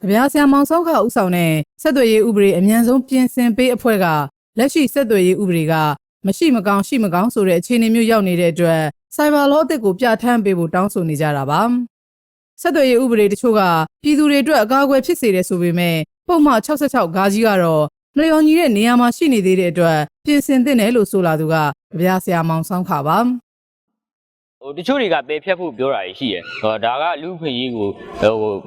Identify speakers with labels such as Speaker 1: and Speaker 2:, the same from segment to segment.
Speaker 1: ကြပြားဆရာမောင်စောခဥဆောင်တဲ့ဆက်သွယ်ရေးဥပဒေအမြန်ဆုံးပြင်ဆင်ပေးအဖွဲ့ကလက်ရှိဆက်သွယ်ရေးဥပဒေကမရှိမကောင်းရှိမကောင်းဆိုတဲ့အခြေအနေမျိုးရောက်နေတဲ့အတွက်စိုက်ဘာလောအသစ်ကိုပြဋ္ဌာန်းပေးဖို့တောင်းဆိုနေကြတာပါဆက်သွယ်ရေးဥပဒေတချို့ကပြည်သူတွေအတွက်အကာအကွယ်ဖြစ်စေတယ်ဆိုပေမဲ့ပုံမှန်66ဂါကြီးကတော့မလျော်ညီတဲ့နေရာမှာရှိနေသေးတဲ့အတွက်ပြင်ဆင်သင့်တယ်လို့ဆိုလာသူကကြပြားဆရာမောင်ဆောင်ခပါ
Speaker 2: ဟိုတချို့တွေကပယ်ဖြတ်ဖို့ပြောတာရှိရယ်ဟောဒါကလူခွင့်ရေးကို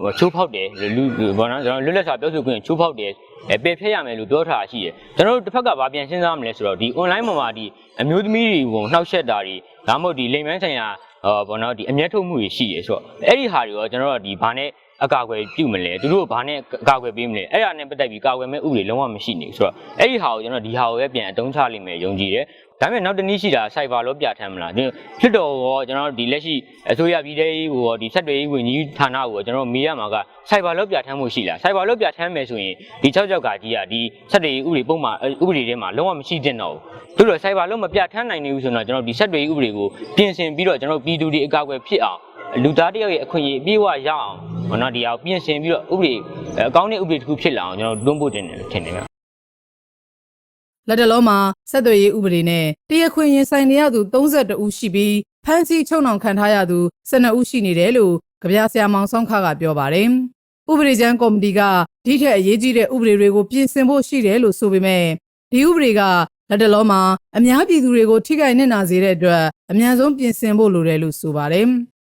Speaker 2: ဟိုချိုးဖောက်တယ်လူဘောနော်ကျွန်တော်လွတ်လပ်စွာပြောဆိုခွင့်ချိုးဖောက်တယ်အဲပယ်ဖြတ်ရမယ်လို့ပြောထားတာရှိရယ်ကျွန်တော်တို့တစ်ဖက်ကဘာပြန်စဉ်းစားမလဲဆိုတော့ဒီ online မှာမှာဒီအမျိုးသမီးတွေကိုနှောက်ယှက်တာတွေဒါမှမဟုတ်ဒီလိမ်မန်းဆိုင်ရာဟောဘောနော်ဒီအမျက်ထုတ်မှုတွေရှိရယ်ဆိုတော့အဲ့ဒီဟာတွေရောကျွန်တော်တို့ဒီဘာနဲ့ အကာအကွယ်ပြုမလဲသူတို့ကဘာနဲ့အကာအကွယ်ပေးမလဲအဲ့ဒါနဲ့ပတ်သက်ပြီးကာကွယ်မဲ့ဥပဒေလုံးဝမရှိနေဘူးဆိုတော့အဲ့ဒီဟာကိုကျွန်တော်ဒီဟာကိုပဲပြန်အတုံးချလိမ့်မယ်ယုံကြည်တယ်ဒါပေမဲ့နောက်တစ်နည်းရှိတာစိုက်ဘာလို့ပြဋ္ဌာန်းမလားဒီဖြစ်တော်ရောကျွန်တော်တို့ဒီလက်ရှိအစိုးရပြည်ထောင်ရေးကိုရောဒီဆက်တွေရေးဝန်ကြီးဌာနကိုရောကျွန်တော်တို့မေးရမှာကစိုက်ဘာလို့ပြဋ္ဌာန်းမှုရှိလားစိုက်ဘာလို့ပြဋ္ဌာန်းမယ်ဆိုရင်ဒီ6ကြောက်ကကြီးကဒီဆက်တွေရေးဥပဒေပုံမှန်ဥပဒေထဲမှာလုံးဝမရှိသင့်တော့ဘူးတို့တော့စိုက်ဘာလို့မပြဋ္ဌာန်းနိုင်နေဘူးဆိုတော့ကျွန်တော်ဒီဆက်တွေရေးဥပဒေကိုပြင်ဆင်ပြီးတော့ကျွန်တော်ပြည်သူတွေအကာအကွယ်ဖြစ်အောင် လူသားတယောက်ရဲ့အခွင့်အရေးအပြည့်အဝရအောင်ဟောနော်ဒီအောင်ပြင်ဆင်ပြီးတော့ဥပဒေအကောင်းတဲ့ဥပဒေတစ်ခုဖြစ်လာအောင်ကျွန်တော်တွန်းပို့တင်တယ်လို့ထင်တယ်ဗျ
Speaker 1: လက်တလုံးမှာဆက်သွယ်ရေးဥပဒေနဲ့တရားခွင်ရင်ဆိုင်နေရသူ32ဦးရှိပြီးဖမ်းဆီးချုပ်နှောင်ခံထားရသူ12ဦးရှိနေတယ်လို့ကြပြဆရာမောင်ဆောင်ခကပြောပါတယ်။ဥပဒေချမ်းကော်မတီကဒီထက်အရေးကြီးတဲ့ဥပဒေတွေကိုပြင်ဆင်ဖို့ရှိတယ်လို့ဆိုပေမဲ့ဒီဥပဒေကလက်တလုံးမှာအများပြည်သူတွေကိုထိခိုက်နေနာစေတဲ့အတွက်အများဆုံးပြင်ဆင်ဖို့လိုတယ်လို့ဆိုပါတယ်။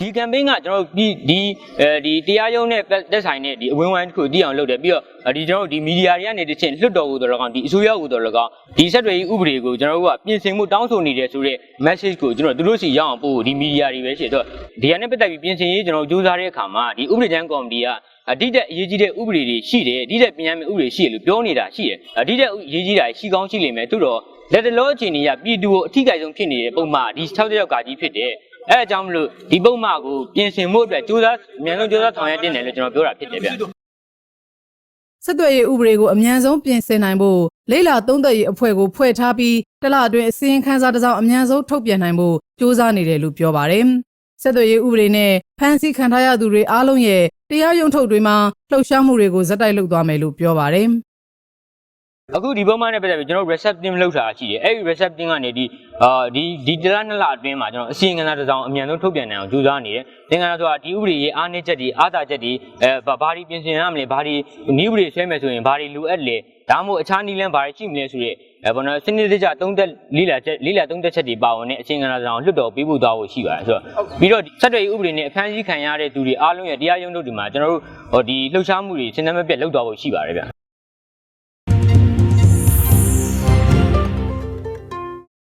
Speaker 2: ဒီ campaign ကကျွန်တော်တို့ဒီဒီအဲဒီတရားရုံးနဲ့တက်ဆိုင်တဲ့ဒီအဝင်းဝိုင်းတစ်ခုတည်အောင်လုပ်တယ်ပြီးတော့ဒီကျွန်တော်တို့ဒီမီဒီယာတွေကနေတချင်းလွတ်တော်ကိုတော်တော်ကောင်းဒီအစိုးရကိုတော်တော်ကောင်းဒီဆက်တွေဥပဒေကိုကျွန်တော်တို့ကပြင်ဆင်မှုတောင်းဆိုနေတယ်ဆိုတဲ့ message ကိုကျွန်တော်တို့တို့စီရအောင်ပို့ဒီမီဒီယာတွေပဲရှိတော့ဒီကနေ့ပတ်သက်ပြီးပြင်ဆင်ရေးကျွန်တော်တို့စူးစမ်းတဲ့အခါမှာဒီဥပဒေချမ်းကော်မတီကအတိတက်အရေးကြီးတဲ့ဥပဒေတွေရှိတယ်အတိတက်ပြင်ရမယ့်ဥပဒေရှိတယ်လို့ပြောနေတာရှိတယ်အတိတက်အရေးကြီးတာရှိကောင်းရှိလိမ့်မယ်သို့တော့လက်တလောအခြေအနေကပြည်သူကိုအထီးကိုက်ဆုံးဖြစ်နေတဲ့ပုံမှာဒီ6ရောက်ကာကြီးဖြစ်တယ် အဲအကြောင်းမလို့ဒီပုံမှန်ကိုပြင်ဆင်မှုအတွက်ကြိုးစားအမြန်ဆုံးကြိုးစားဆောင်ရွက်တင်တယ်လို့ကျွန်တော်ပြောတာဖြစ်တယ်ဗျ
Speaker 1: ဆက်သွယ်ရေးဥပဒေကိုအမြန်ဆုံးပြင်ဆင်နိုင်ဖို့လိလာသုံးသက်ရေးအဖွဲ့ကိုဖွဲ့ထားပြီးတစ်လအတွင်းအစည်းအဝေးခန်းစားတစ်စောင်းအမြန်ဆုံးထုတ်ပြန်နိုင်ဖို့စ조사နေတယ်လို့ပြောပါတယ်။ဆက်သွယ်ရေးဥပဒေနဲ့ဖမ်းဆီးခံထားရသူတွေအားလုံးရဲ့တရားရုံးထုတ်တွေမှာလှုပ်ရှားမှုတွေကိုဇက်တိုက်လုပ်သွားမယ်လို့ပြောပါတယ်။
Speaker 2: အခုဒီပုံမှန်နဲ့ပတ်သက်ပြီးကျွန်တော် recepting လုပ်တာရှိတယ်အဲ့ဒီ recepting ကနေဒီအာဒီဒီတလားနှစ်လအတွင်းမှာကျွန်တော်အစီရင်ခံစာတစ်စောင်အမြန်ဆုံးထုတ်ပြန်နိုင်အောင်ကြိုးစားနေတယ်သင်္ကန်းဆိုတာဒီဥပဒေရေးအားနည်းချက်တွေအားသာချက်တွေအဲဘာဘာတွေပြင်ဆင်ရမလဲဘာတွေနည်းဥပဒေဆွဲမယ်ဆိုရင်ဘာတွေလိုအပ်လဲဒါမှမဟုတ်အခြားနည်းလမ်းဘာတွေရှိမလဲဆိုရဲအဲဘောနော်စနစ်တကျသုံးသက်လိလာချက်လိလာသုံးသက်ချက်တွေပါဝင်တဲ့အစီရင်ခံစာတစ်စောင်လွတ်တော်ပေးဖို့သွားဖို့ရှိပါတယ်ဆိုတော့ပြီးတော့ဆက်တွေဥပဒေနဲ့အခန်းကြီးခံရတဲ့သူတွေအားလုံးရဲ့တရားရုံးတို့ဒီမှာကျွန်တော်တို့ဟောဒီလှုပ်ရှားမှုတွေစဉ်းစားမပြတ်လုပ်သွားဖို့ရှိပါတယ်ဗျ